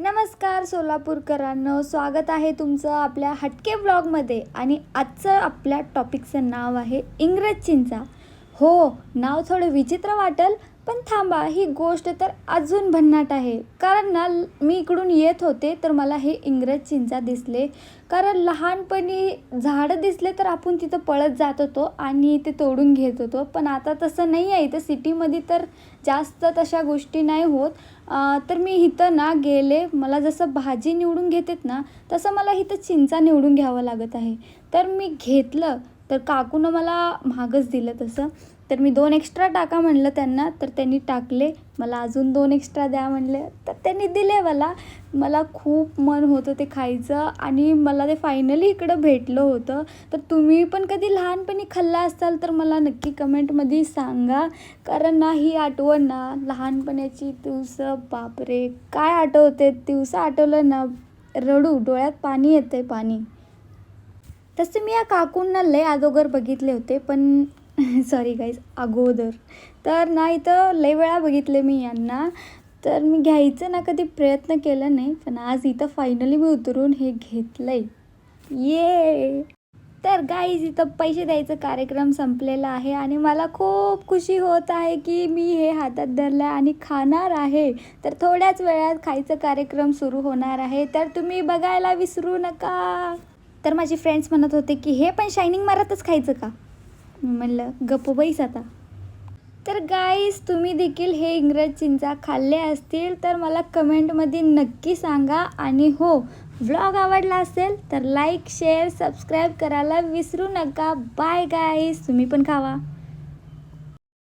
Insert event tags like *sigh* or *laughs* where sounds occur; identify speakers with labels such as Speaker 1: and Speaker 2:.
Speaker 1: नमस्कार सोलापूरकरांनो स्वागत आहे तुमचं आपल्या हटके ब्लॉगमध्ये. आणि आजचं आपल्या टॉपिकचं नाव आहे इंग्रज चिंचा. हो नाव थोडं विचित्र वाटेल पण थांबा ही गोष्ट तर अजून भन्नाट आहे. कारण ना मी इकडून येत होते तर मला हे इंग्रज चिंचा दिसले. कारण लहानपणी झाडं दिसले तर आपण तिथं पळत जात होतो आणि ते तोडून घेत होतो. पण आता तसं नाही आहे. इथं सिटीमध्ये तर जास्त तशा गोष्टी नाही होत. तर मी इथं ना गेले. मला जसं भाजी निवडून घेतेत ना तसं मला इथं चिंचा निवडून घ्यावं लागत आहे. तर मी घेतलं. तर काकूनं मला महागच दिलं तसं. तर मी दोन एक्स्ट्रा टाका म्हणलं त्यांना तर त्यांनी टाकले. मला अजून दोन एक्स्ट्रा द्या म्हणले. तर त्यांनी दिले मला. मला खूप मन होतं ते खायचं आणि मला ते फायनली इकडं भेटलं होतं. तर तुम्ही पण कधी लहानपणी खाल्ला असाल तर मला नक्की कमेंटमध्ये सांगा. कारण ना ही आठवण ना लहानपणाची दिवसं बापरे! काय आठवते? दिवसं आठवलं ना रडू डोळ्यात पाणी येते पाणी. तसं मी या काकूंना लय अगोदर बघितले होते पण *laughs* सॉरी गाईज अगोदर. तर ना इथं लय वेळा बघितले मी यांना. तर मी घ्यायचं ना कधी प्रयत्न केला नाही पण आज इथं फायनली मी उतरून हे घेतलं आहे ये तर गाईज इथं पैसे द्यायचा कार्यक्रम संपलेला आहे आणि मला खूप खुशी होत आहे की मी हे हातात धरलं आहे आणि खाणार आहे. तर थोड्याच वेळात खायचा कार्यक्रम सुरू होणार आहे. तर तुम्ही बघायला विसरू नका. तर माझे फ्रेंड्स म्हणत होते की हे पण शायनिंग मारतच खायचं का? मी म्हणलं गप्प बैस आता. तर गाईस तुम्ही देखील हे इंग्रज चिंचा खाल्ले असतील तर मला कमेंटमध्ये नक्की सांगा. आणि हो व्लॉग आवडला असेल तर लाईक शेअर सबस्क्राईब करायला विसरू नका. बाय गाईस तुम्ही पण खावा.